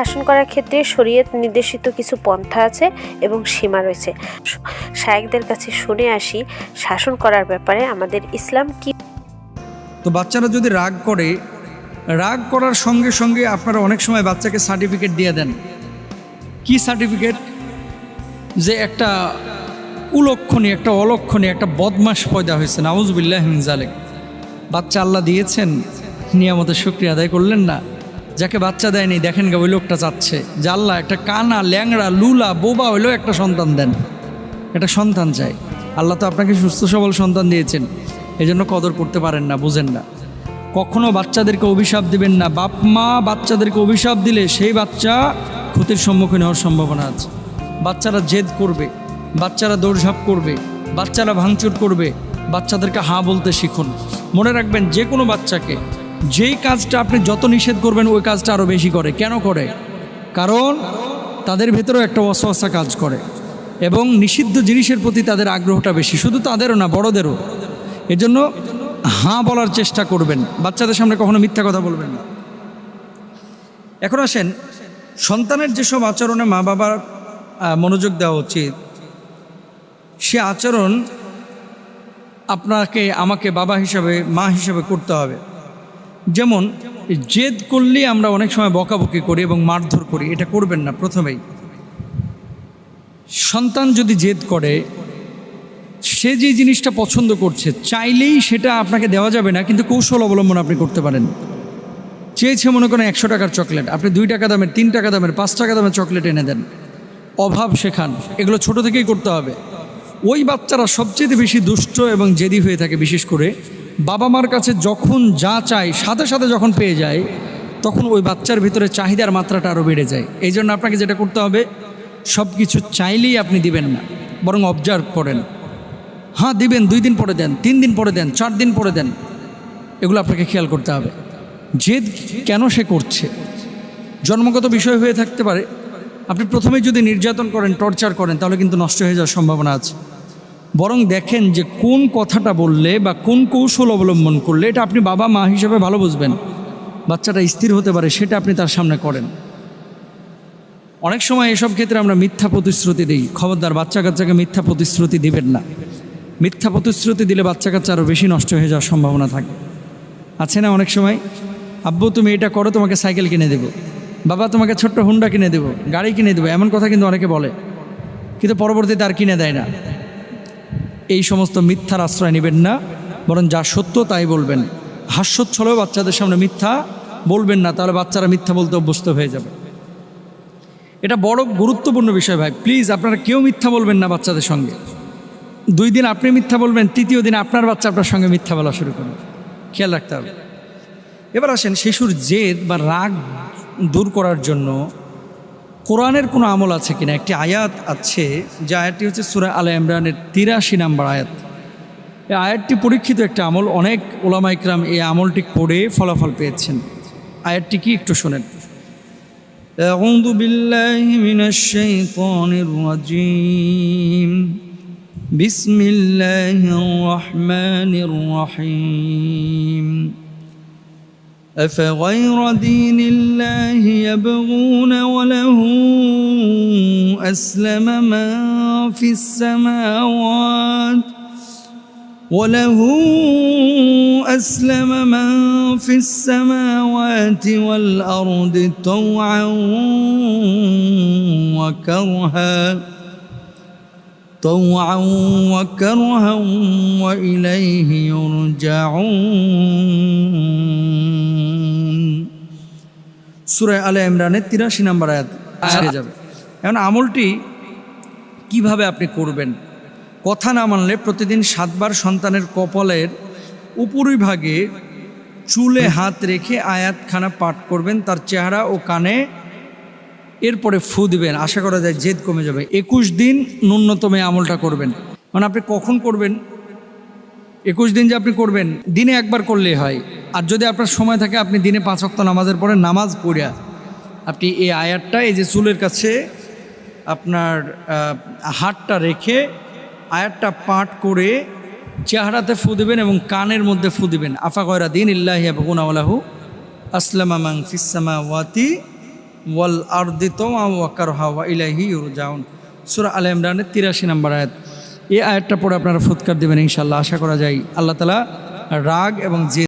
শাসন করার ক্ষেত্রে শরীয়ত নির্দেশিত কিছু পন্থা আছে এবং সীমা রয়েছে। শায়েকদের কাছে শুনে আসি, শাসন করার ব্যাপারে আমাদের ইসলাম কি? তো বাচ্চারা যদি রাগ করে, রাগ করার সঙ্গে সঙ্গে আপনারা অনেক সময় বাচ্চাকে সার্টিফিকেট দিয়ে দেন। কি সার্টিফিকেট যে একটা কুলক্ষণী, একটা অলক্ষণী, একটা বদমাস পয়দা হয়েছে। নাউজবিল্লাহ জালেক বাচ্চা আল্লাহ দিয়েছেন, নিয়ামতের শুক্রিয়া আদায় করলেন না। যাকে বাচ্চা দেয়নি, দেখেন গা, ওই লোকটা চাচ্ছে আল্লাহ, একটা কানা, ল্যাংড়া, লুলা, বোবা হইলেও একটা সন্তান দেন। একটা সন্তান চাই। আল্লাহ তো আপনাকে সুস্থ, সবল সন্তান দিয়েছেন। এই জন্য কদর করতে পারেন না, বুঝেন না। কখনো বাচ্চাদেরকে অভিশাপ দিবেন না। বাপ, মা বাচ্চাদেরকে অভিশাপ দিলে সেই বাচ্চা ক্ষতির সম্মুখীন হওয়ার সম্ভাবনা আছে। বাচ্চারা জেদ করবে, বাচ্চারা দৌড়ঝাঁপ করবে, বাচ্চারা ভাঙচুর করবে। বাচ্চাদেরকে হা বলতে শিখুন। মনে রাখবেন, যে কোনো বাচ্চাকে যেই কাজটা আপনি যত নিষেধ করবেন, ওই কাজটা আরও বেশি করে। কেন করে? কারণ তাদের ভেতরেও একটা অসহসা কাজ করে এবং নিষিদ্ধ জিনিসের প্রতি তাদের আগ্রহটা বেশি। শুধু তাদেরও না, বড়দেরও। এজন্য হাঁ বলার চেষ্টা করবেন। বাচ্চাদের সামনে কখনো মিথ্যা কথা বলবেন না। এখন আসেন, সন্তানের যেসব আচরণে মা বাবার মনোযোগ দেওয়া উচিত, সে আচরণ আপনাকে, আমাকে বাবা হিসাবে, মা হিসাবে করতে হবে। যেমন জেদ করলেই আমরা অনেক সময় বকাবকি করি এবং মারধর করি, এটা করবেন না প্রথমেই। সন্তান যদি জেদ করে, সে যে জিনিসটা পছন্দ করছে, চাইলেই সেটা আপনাকে দেওয়া যাবে না, কিন্তু কৌশল অবলম্বন আপনি করতে পারেন। চেয়েছে মনে করেন একশো টাকার চকলেট, আপনি দুই টাকা দামের, তিন টাকা দামের, পাঁচ টাকা দামের চকলেট এনে দেন। অভাব শেখান, এগুলো ছোট থেকেই করতে হবে। ওই বাচ্চারা সবচেয়ে বেশি দুষ্ট এবং জেদি হয়ে থাকে, বিশেষ করে বাবা মার কাছে যখন যা চায়, সাথে সাথে যখন পেয়ে যায়, তখন ওই বাচ্চার ভিতরে চাহিদার মাত্রাটা আরও বেড়ে যায়। এই জন্য আপনাকে যেটা করতে হবে সব কিছু চাইলেই আপনি দিবেন না, বরং অবজার্ভ করেন। হ্যাঁ দিবেন, দুই দিন পরে দেন, তিন দিন পরে দেন, চার দিন পরে দেন, এগুলো আপনাকে খেয়াল করতে হবে। জেদ কেন সে করছে, জন্মগত বিষয় হয়ে থাকতে পারে, আপনি প্রথমে যদি নির্যাতন করেন টর্চার করেন, তাহলে কিন্তু নষ্ট হয়ে যাওয়ার সম্ভাবনা আছে। বরং দেখেন যে কোন কথাটা বললে বা কোন কৌশল অবলম্বন করলে এটা আপনি বাবা, মা হিসেবে ভালো বুঝবেন। বাচ্চাটা স্থির হতে পারে, সেটা আপনি তার সামনে করেন। অনেক সময় এসব ক্ষেত্রে আমরা মিথ্যা প্রতিশ্রুতি দিই। খবরদার বাচ্চা কাচ্চাকে মিথ্যা প্রতিশ্রুতি দিবেন না। মিথ্যা প্রতিশ্রুতি দিলে বাচ্চা কাচ্চা আরও বেশি নষ্ট হয়ে যাওয়ার সম্ভাবনা থাকে। আছে না অনেক সময়? আব্বু, তুমি এটা করো, তোমাকে সাইকেল কিনে দেবো। বাবা, তোমাকে ছোট্ট হুন্ডা কিনে দেবো, গাড়ি কিনে দেবো, এমন কথা কিন্তু অনেকে বলে। কিন্তু পরবর্তীতে আর কিনে দেয় না। এই সমস্ত মিথ্যার আশ্রয় নেবেন না, বরং যা সত্য তাই বলবেন। হাস্যোচ্ছলেও বাচ্চাদের সামনে মিথ্যা বলবেন না, তাহলে বাচ্চারা মিথ্যা বলতে অভ্যস্ত হয়ে যাবে। এটা বড় গুরুত্বপূর্ণ বিষয় ভাই। প্লিজ, আপনারা কেউ মিথ্যা বলবেন না বাচ্চাদের সঙ্গে। দুই দিন আপনি মিথ্যা বলবেন, তৃতীয় দিন আপনার বাচ্চা আপনার সঙ্গে মিথ্যা বলা শুরু করবে। খেয়াল রাখতে হবে। এবার আসেন শিশুর জেদ বা রাগ দূর করার জন্য কোরআনের কোনো আমল আছে কিনা একটি আয়াত আছে যে আয়াতটি হচ্ছে সুরা আল ইমরানের তিরাশি নাম্বার আয়াত এই আয়াতটি পরীক্ষিত একটা আমল অনেক ওলামা ইকরাম এই আমলটি করে ফলাফল পেয়েছেন আয়াতটি কি একটু শোনেন أعوذ بالله من الشيطان الرجيم بسم الله الرحمن الرحيم أفغير دين الله يبغون وله أسلم من في السماوات وله أسلم من في السماوات والأرض طوعا وكرها طوعا وكرها وإليه يرجعون সুরায় আলে ইমরানের তিরাশি নম্বর আয়াত ছেড়ে যাবে এখন আমলটি কিভাবে আপনি করবেন কথা না মানলে প্রতিদিন সাতবার সন্তানের কপালের উপরিভাগে চুলে হাত রেখে আয়াতখানা পাঠ করবেন তার চেহারা ও কানে এরপরে ফু দিবেন। আশা করা যায় জেদ কমে যাবে। একুশ দিন ন্যূনতম আমলটা করবেন। মানে আপনি কখন করবেন? একুশ দিন যে আপনি করবেন, দিনে একবার করলেই হয়। আর যদি আপনার সময় থাকে, আপনি দিনে পাঁচ অক্ত নামাজের পরে নামাজ পড়িয়া আপনি এই আয়াতটা, এই যে চুলের কাছে আপনার হাতটা রেখে আয়াতটা পাঠ করে চেহারাতে ফু দেবেন এবং কানের মধ্যে ফু দিবেন। আফা কয়রা দিন ইল্লাহিয়া বগুনাওয়ালাহু আসলামা মাং ফিসামা ওয়াতি ওয়াল আর্দি তোমা ওয়াকার হাওয়া ইলাহি ইউরজাউন সুরা আল ইমরানের তিরাশি নম্বর আয়াত। এই আয়াতটা পরে আপনারা ফুৎকার দেবেন ইনশাল্লাহ আশা করা যায়। আল্লাহ তালা রাগ এবং যে